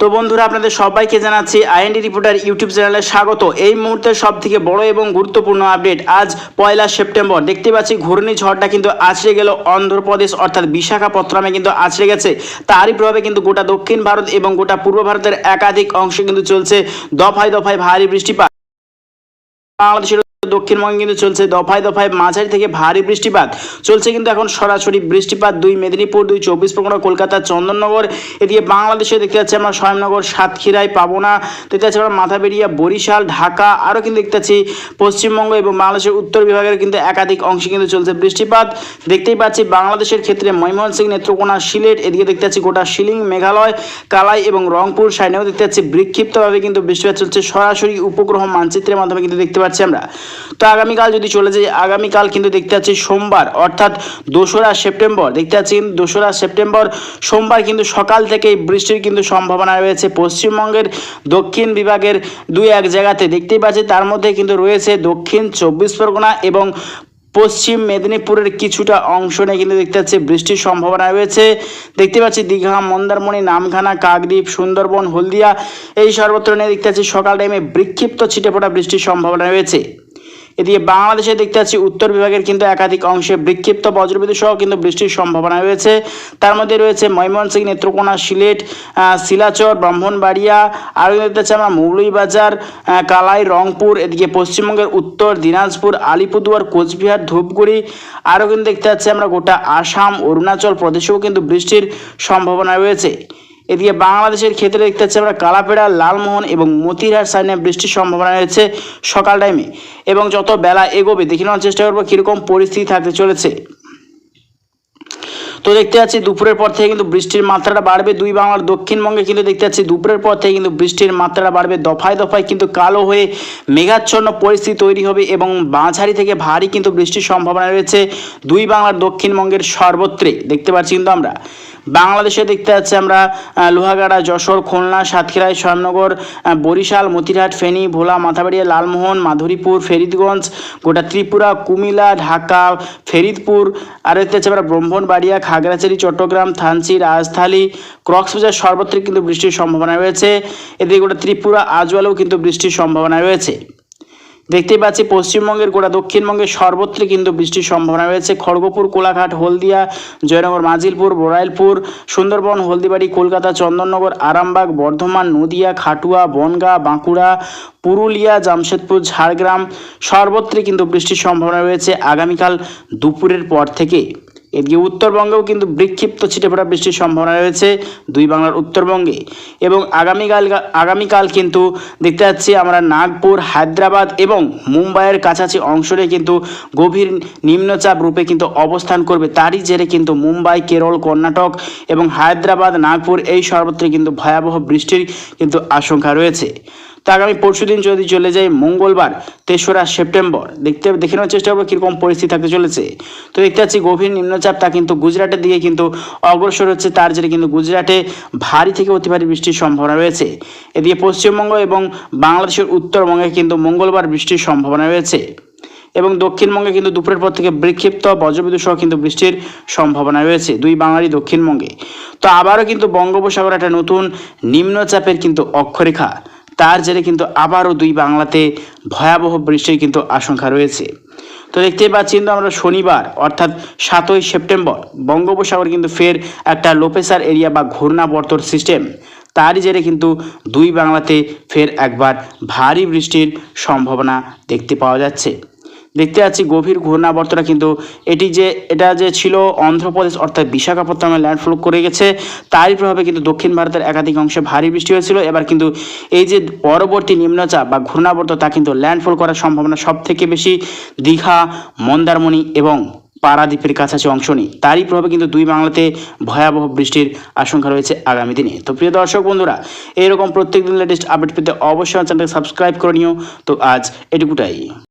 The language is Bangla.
তো বন্ধুরা, আপনাদের সবাইকে জানাচ্ছি আইএনডি রিপোর্টার ইউটিউব চ্যানেলে স্বাগত। এই মুহূর্তে সব থেকে বড় এবং গুরুত্বপূর্ণ আপডেট আজ পয়লা সেপ্টেম্বর। দেখতে পাচ্ছি ঘূর্ণিঝড়টা কিন্তু আছড়ে গেল অন্ধ্রপ্রদেশ, অর্থাৎ বিশাখাপত্তনমে কিন্তু আছড়ে গেছে। তারই প্রভাবে কিন্তু গোটা দক্ষিণ ভারত এবং গোটা পূর্ব ভারতের একাধিক অংশে কিন্তু চলছে দফায় দফায় ভারী বৃষ্টিপাত। বাংলাদেশের দক্ষিণবঙ্গে কিন্তু চলছে দফায় দফায় মাঝারি থেকে ভারী বৃষ্টিপাত। চলছে কিন্তু এখন সরাসরি বৃষ্টিপাত দুই মেদিনীপুর, দুই চব্বিশ পরগনা, কলকাতা, চন্দননগর। এদিকে বাংলাদেশে দেখতে পাচ্ছি আমরা স্বয়ংনগর, সাতক্ষীরায়, পাবনা, দেখতে পাচ্ছি আমরা মাথাবেরিয়া বরিশাল, ঢাকা, আরও কিন্তু দেখতে পাচ্ছি পশ্চিমবঙ্গ এবং বাংলাদেশের উত্তর বিভাগের কিন্তু একাধিক অংশে কিন্তু চলছে বৃষ্টিপাত। দেখতেই পাচ্ছি বাংলাদেশের ক্ষেত্রে ময়মনসিং নেত্রকোনা, সিলেট, এদিকে দেখতে পাচ্ছি গোটা শিলিং মেঘালয়, কালাই এবং রংপুর সাইডেও দেখতে পাচ্ছি বিক্ষিপ্তভাবে কিন্তু বৃষ্টিপাত চলছে। সরাসরি উপগ্রহ মানচিত্রের মাধ্যমে কিন্তু দেখতে পাচ্ছি আমরা। তো আগামীকাল যদি চলে যাই আগামীকাল কিন্তু দেখতে পাচ্ছি সোমবার, অর্থাৎ দোসরা সেপ্টেম্বর, দেখতে পাচ্ছি দোসরা সেপ্টেম্বর, সোমবার কিন্তু সকাল থেকেই বৃষ্টির কিন্তু সম্ভাবনা রয়েছে পশ্চিমবঙ্গের দক্ষিণ বিভাগের দুই এক জায়গাতে। দেখতেই পাচ্ছি তার মধ্যে কিন্তু রয়েছে দক্ষিণ চব্বিশ পরগনা এবং পশ্চিম মেদিনীপুরের কিছুটা অংশ নিয়ে কিন্তু দেখতে পাচ্ছি বৃষ্টির সম্ভাবনা রয়েছে। দেখতে পাচ্ছি দীঘা, মন্দারমণি, নামখানা, কাকদ্বীপ, সুন্দরবন, হলদিয়া, এই সর্বত্র নিয়ে দেখতে পাচ্ছি সকাল টাইমে বিক্ষিপ্ত ছিটে পড়া বৃষ্টির সম্ভাবনা রয়েছে। এদিকে বাংলাদেশে দেখতে পাচ্ছি উত্তর বিভাগের কিন্তু একাধিক অংশে বিক্ষিপ্ত বজ্রবিদ্যুৎ সহ কিন্তু বৃষ্টির সম্ভাবনা রয়েছে। তার মধ্যে রয়েছে ময়মনসিংহ নেত্রকোনা সিলেট শিলাচর ব্রাহ্মণবাড়িয়া আরও দেখতে পাচ্ছি আমরা মৌলভীবাজার আহ, কালাই রংপুর এদিকে পশ্চিমবঙ্গের উত্তর দিনাজপুর আলিপুরদুয়ার কোচবিহার ধূপগুড়ি আরও কিন্তু দেখতে পাচ্ছি আমরা গোটা আসাম অরুণাচল প্রদেশেও কিন্তু বৃষ্টির সম্ভাবনা রয়েছে। এদিকে বাংলাদেশের ক্ষেত্রে দেখতে পাচ্ছি আমরা কালাপেড়া, লালমোহন এবং মতিরহাট সাইনে বৃষ্টির সম্ভাবনা রয়েছে সকাল টাইমে এবং যত বেলা এগোবে, দেখে নেওয়ার চেষ্টা করব কীরকম পরিস্থিতি থাকতে চলেছে। তো দেখতে পাচ্ছি দুপুরের পর থেকে কিন্তু বৃষ্টির মাত্রাটা বাড়বে দুই বাংলার দক্ষিণবঙ্গে কিন্তু দেখতে পাচ্ছি দুপুরের পর থেকে কিন্তু বৃষ্টির মাত্রাটা বাড়বে দফায় দফায় কিন্তু কালো হয়ে মেঘাচ্ছন্ন পরিস্থিতি তৈরি হবে এবং মাঝারি থেকে ভারী কিন্তু বৃষ্টির সম্ভাবনা রয়েছে দুই বাংলার দক্ষিণবঙ্গের সর্বত্রে। দেখতে পাচ্ছি কিন্তু আমরা। বাংলাদেশে দেখতে পাচ্ছি আমরা লোহাগাড়া, যশোর, খুলনা সাতক্ষীরায় শ্যামনগর বরিশাল, মতিরহাট, ফেনী, ভোলা, মাথাবাড়িয়া, লালমোহন, মাধুরীপুর, ফেরিদগঞ্জ, গোটা ত্রিপুরা, কুমিল্লা, ঢাকা, ফেরিদপুর, আর দেখতে পাচ্ছি আমরা ব্রাহ্মণবাড়িয়া, খাগড়াছড়ি, চট্টগ্রাম, থানচি, রাজধানী, কক্সবাজার সর্বত্র কিন্তু বৃষ্টির সম্ভাবনা রয়েছে। এদিকে গোটা ত্রিপুরা, আজওয়ালেও কিন্তু বৃষ্টির সম্ভাবনা রয়েছে। দেখতেই পাচ্ছি পশ্চিমবঙ্গের গোটা দক্ষিণবঙ্গের সর্বত্র কিন্তু বৃষ্টির সম্ভাবনা রয়েছে। খড়গপুর, কোলাঘাট, হলদিয়া, জয়নগর, মাজিলপুর, বড়াইলপুর, সুন্দরবন, হলদিবাড়ি, কলকাতা, চন্দননগর, আরামবাগ, বর্ধমান, নদিয়া, খাটুয়া, বনগা, বাঁকুড়া, পুরুলিয়া, জামশেদপুর, ঝাড়গ্রাম সর্বত্রে কিন্তু বৃষ্টির সম্ভাবনা রয়েছে আগামীকাল দুপুরের পর থেকে। এদিকে উত্তরবঙ্গেও কিন্তু বিক্ষিপ্ত ছিটেফোঁটা বৃষ্টির সম্ভাবনা রয়েছে দুই বাংলার উত্তরবঙ্গে। এবং আগামীকাল আগামীকাল কিন্তু দেখতে পাচ্ছি আমরা নাগপুর, হায়দ্রাবাদ এবং মুম্বাইয়ের কাছাকাছি অংশে কিন্তু গভীর নিম্নচাপ রূপে কিন্তু অবস্থান করবে। তারই জেরে কিন্তু মুম্বাই, কেরল, কর্ণাটক এবং হায়দ্রাবাদ, নাগপুর এই সর্বত্র কিন্তু ভয়াবহ বৃষ্টির কিন্তু আশঙ্কা রয়েছে। তো আগামী পরশু দিন যদি চলে যাই মঙ্গলবার, তেসরা সেপ্টেম্বর। দেখতে, দেখে নেওয়ার চেষ্টা করব কীরকম পরিস্থিতি থাকতে চলেছে। তো দেখতে পাচ্ছি গভীর নিম্নচাপ, তা কিন্তু গুজরাটের দিকে কিন্তু অগ্রসর হচ্ছে। তার জেরে কিন্তু গুজরাটে ভারী থেকে অতি ভারী বৃষ্টির সম্ভাবনা রয়েছে। এদিকে পশ্চিমবঙ্গ এবং বাংলাদেশের উত্তরবঙ্গে কিন্তু মঙ্গলবার বৃষ্টির সম্ভাবনা রয়েছে। এবং দক্ষিণবঙ্গে কিন্তু দুপুরের পর থেকে বিক্ষিপ্ত বজ্রবিদ্যুৎ সহ কিন্তু বৃষ্টির সম্ভাবনা রয়েছে দুই বাঙালি দক্ষিণবঙ্গে। তো আবারও কিন্তু বঙ্গোপসাগর একটা নতুন নিম্নচাপের কিন্তু অক্ষরেখা। তার জেরে কিন্তু আবারও দুই বাংলাতে ভয়াবহ বৃষ্টির কিন্তু আশঙ্কা রয়েছে। তো দেখতে পাচ্ছি কিন্তু আমরা শনিবার, অর্থাৎ সাতই সেপ্টেম্বর, বঙ্গোপসাগর কিন্তু ফের একটা লোপেসার এরিয়া বা ঘূর্ণাবর্তর সিস্টেম। তারই জেরে কিন্তু দুই বাংলাতে ফের একবার ভারী বৃষ্টির সম্ভাবনা দেখতে পাওয়া যাচ্ছে। দেখতে পাচ্ছি গভীর ঘূর্ণাবর্তটা কিন্তু এটি যে, এটা যে ছিল অন্ধ্রপ্রদেশ, অর্থাৎ বিশাখাপত্তনমে ল্যান্ডফল করে গেছে, তারই প্রভাবে কিন্তু দক্ষিণ ভারতের একাধিক অংশে ভারী বৃষ্টি হয়েছিল। এবার কিন্তু এই যে পরবর্তী নিম্নচাপ বা ঘূর্ণাবর্ত, তা কিন্তু ল্যান্ডফল করার সম্ভাবনা সব থেকে বেশি। দীঘা, মন্দারমণি এবং পারাদ্বীপের কাছাকাছি অংশ নেই। তারই প্রভাবে কিন্তু দুই বাংলাতে ভয়াবহ বৃষ্টির আশঙ্কা রয়েছে আগামী দিনে। তো প্রিয় দর্শক বন্ধুরা, এরকম প্রত্যেকদিন লেটেস্ট আপডেট পেতে অবশ্যই চ্যানেলকে সাবস্ক্রাইব করে নিও। তো আজ এটুকুটাই।